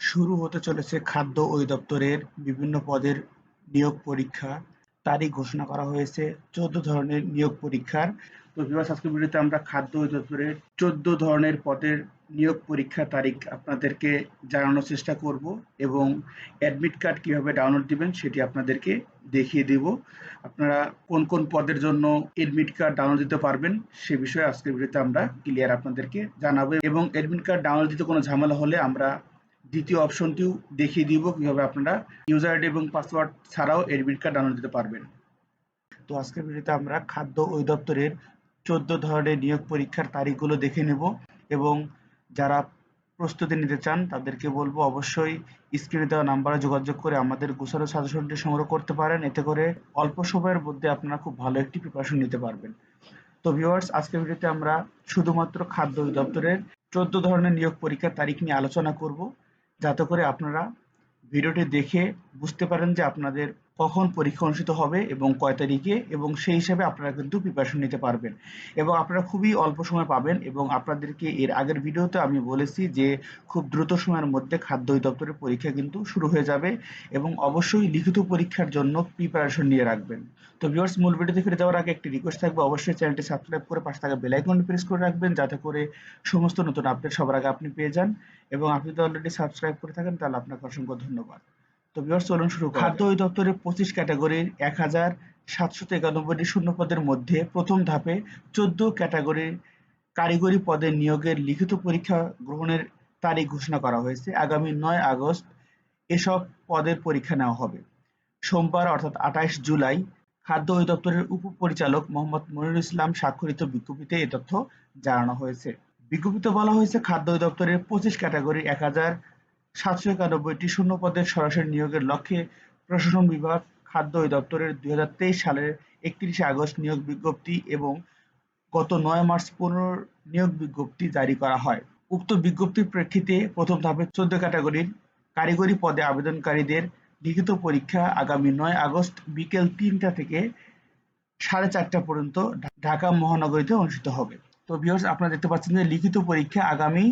শুরু হতে চলেছে খাদ্য অধিদপ্তরের বিভিন্ন পদের নিয়োগ পরীক্ষা। তারিখ ঘোষণা করা হয়েছে চোদ্দ ধরনের নিয়োগ পরীক্ষার। তো ভিডিওতে আমরা খাদ্য অধিদপ্তরের চোদ্দ ধরনের পদের নিয়োগ পরীক্ষা তারিখ আপনাদেরকে জানানোর চেষ্টা করব এবং অ্যাডমিট কার্ড কীভাবে ডাউনলোড দিবেন সেটি আপনাদেরকে দেখিয়ে দেব। আপনারা কোন কোন পদের জন্য এডমিট কার্ড ডাউনলোড দিতে পারবেন সে বিষয়ে আজকের ভিডিওতে আমরা ক্লিয়ার আপনাদেরকে জানাব এবং অ্যাডমিট কার্ড ডাউনলোড দিতে কোনো ঝামেলা হলে আমরা দ্বিতীয় অপশনটিও দেখিয়ে দিব কীভাবে আপনারা ইউজার আইডি এবং পাসওয়ার্ড ছাড়াও এডমিট কার্ড ডাউনলোড দিতে পারবেন। তো আজকের ভিডিওতে আমরা খাদ্য অধিদপ্তরের চোদ্দ ধরনের নিয়োগ পরীক্ষার তারিখগুলো দেখে নেব এবং যারা প্রস্তুতি নিতে চান তাদেরকে বলব অবশ্যই স্ক্রিনে দেওয়া নাম্বারে যোগাযোগ করে আমাদের গোছানো সাজেশনটি সংগ্রহ করতে পারেন। এতে করে অল্প সময়ের মধ্যে আপনারা খুব ভালো একটি প্রিপারেশন নিতে পারবেন। তো ভিউয়ার্স আজকের ভিডিওতে আমরা শুধুমাত্র খাদ্য অধিদপ্তরের চোদ্দ ধরনের নিয়োগ পরীক্ষার তারিখ নিয়ে আলোচনা করব। যাতে করে আপনারা ভিডিওটি দেখে বুঝতে পারেন যে আপনাদের কখন পরীক্ষা অনুষ্ঠিত হবে এবং কয় তারিখে, এবং সেই হিসাবে আপনারা কিন্তু প্রিপারেশন নিতে পারবেন। এবং আপনারা খুবই অল্প সময় পাবেন এবং আপনাদেরকে এর আগের ভিডিওতে আমি বলেছি যে খুব দ্রুত সময়ের মধ্যে খাদ্য অধিদপ্তরের পরীক্ষা কিন্তু শুরু হয়ে যাবে এবং অবশ্যই লিখিত পরীক্ষার জন্য প্রিপারেশন নিয়ে রাখবেন। তো ভিউয়ার্স মূল ভিডিওতে ফিরে যাওয়ার আগে একটি রিকোয়েস্ট থাকবে, অবশ্যই চ্যানেলটি সাবস্ক্রাইব করে পাশে থাকা বেল আইকনটি প্রেস করে রাখবেন, যাতে করে সমস্ত নতুন আপডেট সবার আগে আপনি পেয়ে যান। এবং আপনি যদি অলরেডি সাবস্ক্রাইব করে থাকেন, তাহলে আপনাকে অসংখ্য ধন্যবাদ। তো ভিউয়ার্স চলুন শুরু করি খাদ্য অধিদপ্তরের পঁচিশ ক্যাটাগরির এক হাজার সাতশো একানব্বইটি শূন্য পদের মধ্যে প্রথম ধাপে চোদ্দ ক্যাটাগরির কারিগরি পদের নিয়োগের লিখিত পরীক্ষা গ্রহণের তারিখ ঘোষণা করা হয়েছে। আগামী নয় আগস্ট এসব পদের পরীক্ষা নেওয়া হবে। সোমবার অর্থাৎ আঠাশ জুলাই খাদ্য অধিদপ্তরের উপপরিচালক মোহাম্মদ মনিরুল ইসলাম স্বাক্ষরিত বিজ্ঞপ্তিতে এ তথ্য জানানো হয়েছে। বিজ্ঞপ্তিতে বলা হয়েছে খাদ্য অধিদপ্তরের পঁচিশ ক্যাটাগরির এক হাজার সাতশো একানব্বইটি শূন্য পদের সরাসরি নিয়োগের লক্ষ্যে প্রশাসন বিভাগ, খাদ্য অধিদপ্তরের দুই হাজার তেইশ সালের একত্রিশে আগস্ট নিয়োগ বিজ্ঞপ্তি এবং গত নয় মার্চ পুনর নিয়োগ বিজ্ঞপ্তি জারি করা হয়। উক্ত বিজ্ঞপ্তির প্রেক্ষিতে প্রথম ধাপে চোদ্দ ক্যাটাগরির কারিগরি পদে আবেদনকারীদের লিখিত পরীক্ষা আগামী নয় আগস্ট বিকেল তিনটা থেকে সাড়ে চারটা পর্যন্ত ঢাকা মহানগরীতে অনুষ্ঠিত হবে। তো ভিউয়ার্স আপনারা দেখতে পাচ্ছেন যে লিখিত পরীক্ষা আগামী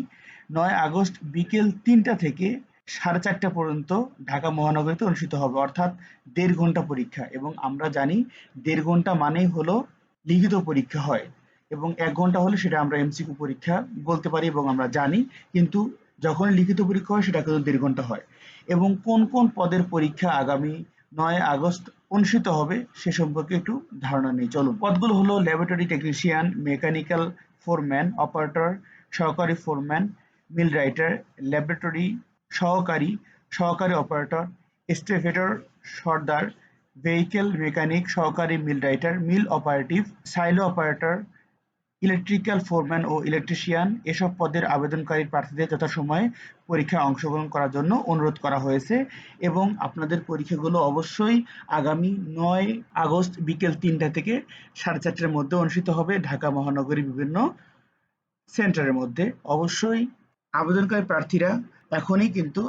নয় আগস্ট বিকেল তিনটা থেকে সাড়ে চারটা পর্যন্ত ঢাকা মহানগরীতে অনুষ্ঠিত হবে। অর্থাৎ দেড় ঘণ্টা পরীক্ষা এবং আমরা জানি দেড় ঘণ্টা মানেই হলো লিখিত পরীক্ষা হয় এবং এক ঘণ্টা হলে সেটা আমরা এমসিকিউ পরীক্ষা বলতে পারি এবং আমরা জানি, কিন্তু যখন লিখিত পরীক্ষা হয় সেটা কিন্তু দেড় ঘণ্টা হয়। এবং কোন কোন পদের পরীক্ষা আগামী নয় আগস্ট অনুষ্ঠিত হবে সে সম্পর্কে একটু ধারণা নেই। চলুন। পদগুলো হলো laboratory technician, mechanical foreman, operator, সহকারী ফোরম্যান মিল রাইটার ল্যাবরেটরি সহকারী সহকারী অপারেটর স্টেফেটর সর্দার ভেহিকেল মেকানিক সহকারী mill writer mill operative silo operator electrical foreman ও ইলেকট্রিশিয়ান এসব পদের আবেদনকারী প্রার্থীদের যথাসময়ে পরীক্ষায় অংশগ্রহণ করার জন্য অনুরোধ করা হয়েছে এবং আপনাদের পরীক্ষাগুলো অবশ্যই আগামী নয় আগস্ট বিকেল তিনটা থেকে সাড়ে চারটার মধ্যে অনুষ্ঠিত হবে ঢাকা মহানগরীর বিভিন্ন সেন্টারের মধ্যে। অবশ্যই আবেদনকারী প্রার্থীরা এখনই কিন্তু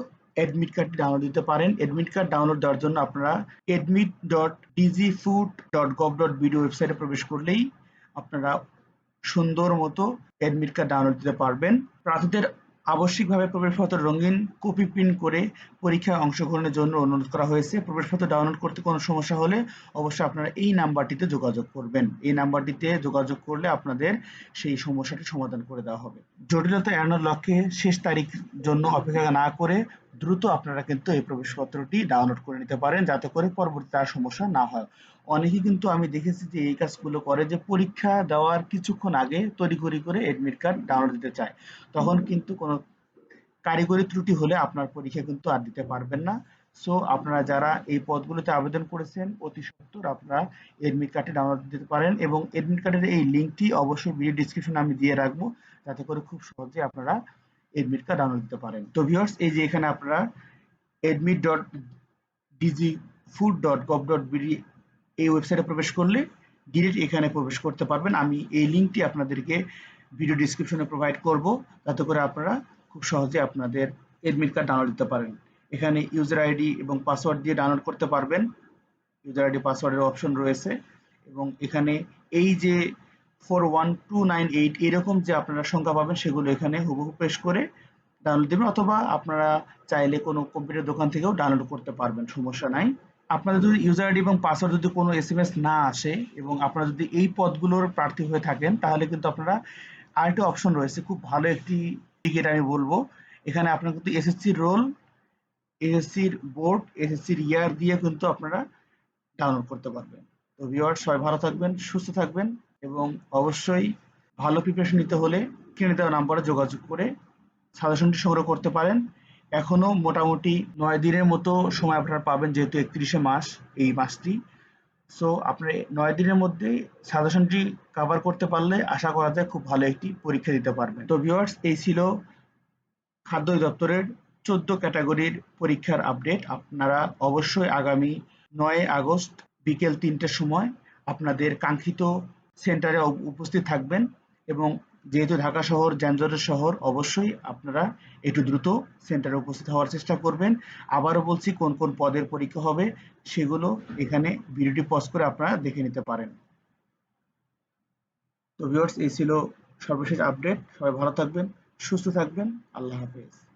এডমিট কার্ড ডাউনলোড দিতে পারেন। এডমিট কার্ড ডাউনলোড দেওয়ার জন্য আপনারা admit dot DG food dot gov dot BDO ওয়েবসাইটে প্রবেশ করলেই আপনারা সুন্দর মতো এডমিট কার্ড ডাউনলোড দিতে পারবেন। প্রার্থীদের আবশ্যিকভাবে প্রবেশপত্র রঙিন কপি প্রিন্ট করে পরীক্ষায় অংশগ্রহণের জন্য অনুরোধ করা হয়েছে। প্রবেশপত্র ডাউনলোড করতে কোনো সমস্যা হলে অবশ্যই আপনারা এই নাম্বারটিতে যোগাযোগ করবেন। এই নাম্বারটিতে যোগাযোগ করলে আপনাদের সেই সমস্যাটি সমাধান করে দেওয়া হবে। জটিলতা এড়ানোর লক্ষ্যে শেষ তারিখ জন্য অপেক্ষা না করে দ্রুত আপনারা কিন্তু এই প্রবেশপত্রটি ডাউনলোড করে নিতে পারেন যাতে করে পরবর্তীতে আর সমস্যা না হয়। অনেকে কিন্তু আমি দেখেছি যে এই কাজগুলো করে যে পরীক্ষা দেওয়ার কিছুক্ষণ আগে তড়িঘড়ি করে এডমিট কার্ড ডাউনলোড দিতে চায়। তখন কিন্তু কোনো কারিগরি ত্রুটি হলে আপনার পরীক্ষা কিন্তু আর দিতে পারবেন না। সো আপনারা যারা এই পদগুলোতে আবেদন করেছেন, অতি সত্তর আপনারা এডমিট কার্ডটি ডাউনলোড দিতে পারেন এবং এডমিট কার্ডের এই লিঙ্কটি অবশ্যই ভিডিও ডিসক্রিপশনে আমি দিয়ে রাখব। যাতে করে খুব সহজে আপনারা এডমিট কার্ড ডাউনলোড দিতে পারেন। তো ভিউয়ার্স এই যে এখানে আপনারা admit dot DG food dot gov dot BD এই ওয়েবসাইটে প্রবেশ করলে ডিরেক্ট এখানে প্রবেশ করতে পারবেন। আমি এই লিঙ্কটি আপনাদেরকে ভিডিও ডিসক্রিপশনে প্রোভাইড করব যাতে করে আপনারা খুব সহজে আপনাদের এডমিট কার্ড ডাউনলোড দিতে পারেন। এখানে ইউজার আইডি এবং পাসওয়ার্ড দিয়ে ডাউনলোড করতে পারবেন। ইউজার আইডি পাসওয়ার্ডের অপশন রয়েছে এবং এখানে এই যে four one two nine eight এরকম যে আপনারা সংখ্যা পাবেন, সেগুলো এখানে হুবহু পেশ করে ডাউনলোড দেবেন, অথবা আপনারা চাইলে কোনো কম্পিউটার দোকান থেকেও ডাউনলোড করতে পারবেন, সমস্যা নাই। আপনাদের যদি ইউজার আইডি এবং পাসওয়ার্ড যদি কোনো এসএমএস না আসে, এবং আপনারা যদি এই পদগুলোর প্রার্থী হয়ে থাকেন, তাহলে কিন্তু আপনারা আরেকটি অপশন রয়েছে, খুব ভালো একটি টিকিট আমি বলব। এখানে আপনার কিন্তু এসএসসি রোল এসএসসির বোর্ড এসএসসির ইয়ার দিয়ে কিন্তু আপনারা ডাউনলোড করতে পারবেন। তো ভিউয়ার্স সবাই ভালো থাকবেন, সুস্থ থাকবেন। এবং অবশ্যই ভালো প্রিপারেশন নিতে হলে দেওয়া নাম্বারে যোগাযোগ করে সাজেশনটি সংগ্রহ করতে পারেন। এখনও মোটামুটি নয় দিনের মতো সময় আপনারা পাবেন যেহেতু একত্রিশে মাস এই মাসটি। সো আপনি নয় দিনের মধ্যেই সাজেশনটি কভার করতে পারলে আশা করা যায় খুব ভালো একটি পরীক্ষা দিতে পারবেন। তো ভিওয়ার্স এই ছিল খাদ্য দপ্তরের চোদ্দ ক্যাটাগরির পরীক্ষার আপডেট আপনারা অবশ্যই আগামী নয় আগস্ট বিকেল তিনটের সময় আপনাদের কাঙ্ক্ষিত সেন্টারে উপস্থিত থাকবেন এবং যেহেতু ঢাকা শহর, যানজটের শহর, অবশ্যই আপনারা একটু দ্রুত সেন্টারে উপস্থিত হওয়ার চেষ্টা করবেন। আবারও বলছি, কোন কোন পদের পরীক্ষা হবে সেগুলো এখানে ভিডিওটি পজ করে আপনারা দেখে নিতে পারেন। তো ভিউয়ার্স এই ছিল সর্বশেষ আপডেট সবাই ভালো থাকবেন, সুস্থ থাকবেন। আল্লাহ হাফেজ।